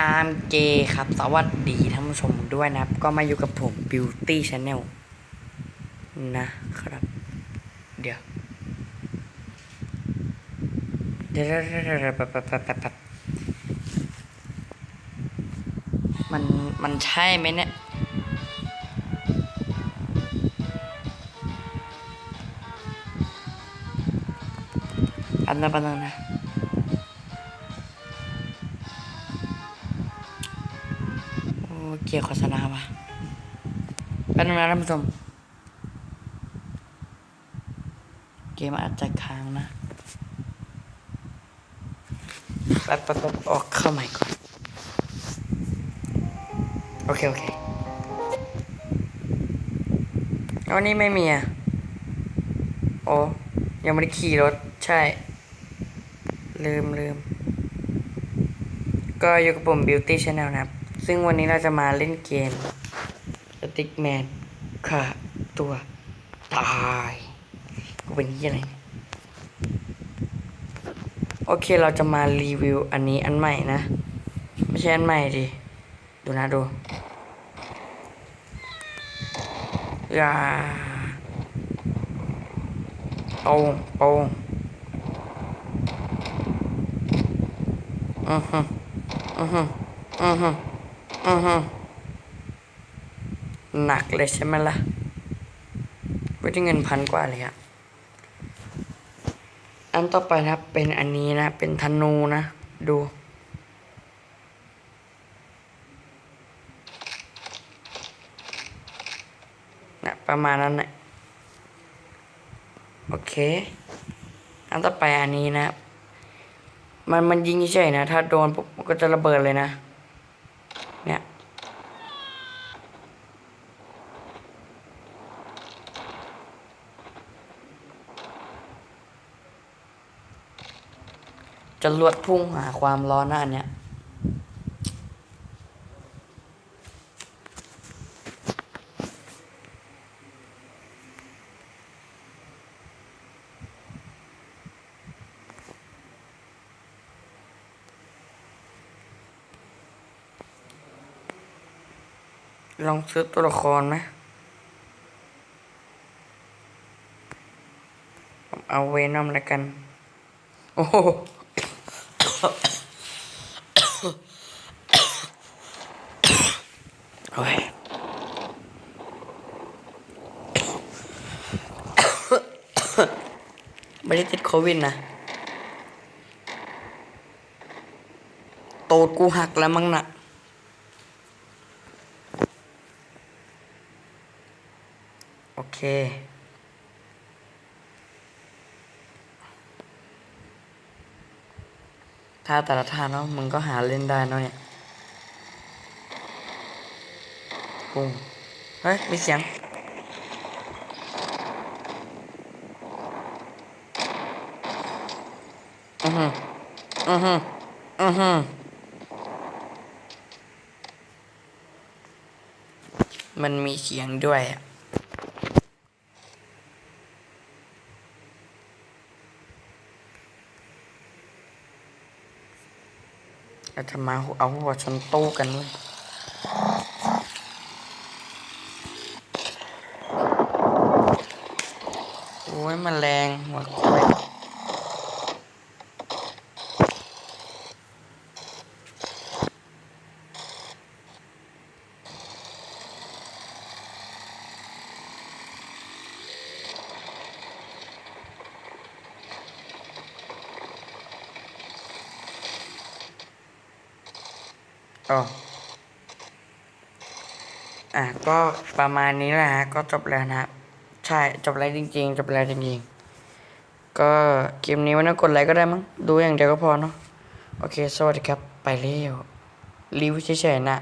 อาร์มเจครับ สวัสดีท่านผู้ชมด้วยนะครับ ก็มาอยู่กับผม Beauty Channel นะครับ เดี๋ยวเดี๋ยวมัน มันใช่ไหมเนี่ยอันนั้นอันนั้นนะ เกี่ยวโฆษณาว่ะแป๊บนึงนะท่านผู้ชมเกมอาจจะค้างนะแป๊บแป๊บแป๊บออกเข้าใหม่ก่อน โอเค โอเคแล้ววันนี้ไม่มีอะ โอ้ยังไม่ได้ขี่รถ ใช่ ลืมลืมก็อยู่กับผม Beauty Channel นะครับ ซึ่งวันนี้เราจะมาเล่นเกม Stickman ค่ะ ตัวตายกูเป็นยี่อะไรโอเคเราจะมารีวิวอันนี้อันใหม่นะ ไม่ใช่อันใหม่ดิดูนะดูอย่าโป่งโป่งอือฮึอือฮึอือฮึ อือฮึหนักเลยใช่ไหมล่ะไม่ได้เงินพันกว่าเลยอะอันต่อไปนะครับเป็นอันนี้นะ เป็นธนูนะ ดู นะประมาณนั้นนะโอเค อันต่อไปอันนี้นะ มันมันยิงเฉยนะ ถ้าโดนปุ๊บมันก็จะระเบิดเลยนะ เนี่ยจะลวดพุ่งหาความร้อนหน้าเนี่ย ลองซื้อตัวละครไหมผมเอาเวนอมแล้วกัน โอ้โหโอ้ยไม่ได้ติดโควิดนะ โตดกูหักแล้วมั้งน่ะอเค ถ้าแต่ละท่าเนาะมึงก็หาเล่นได้เนาะเนี่ยปุ้งเฮ้ย มีเสียงอือฮึอือฮึอือฮึมันมีเสียงด้วยอะ เราจะมาเอาหัวชนตู้กันเลยโอ้ยแมันแรงหัวควาย อ๋ออะก็ประมาณนี้แหละฮะก็จบแล้วนะครับ ใช่จบแล้วจริง ๆ จบแล้วจริงๆก็เกมนี้ไม่ต้องกดไลค์ก็ได้มั้งดูอย่างเดียวก็พอเนาะโอเค สวัสดีครับ ไปเร็วรีวิวเฉยๆนะ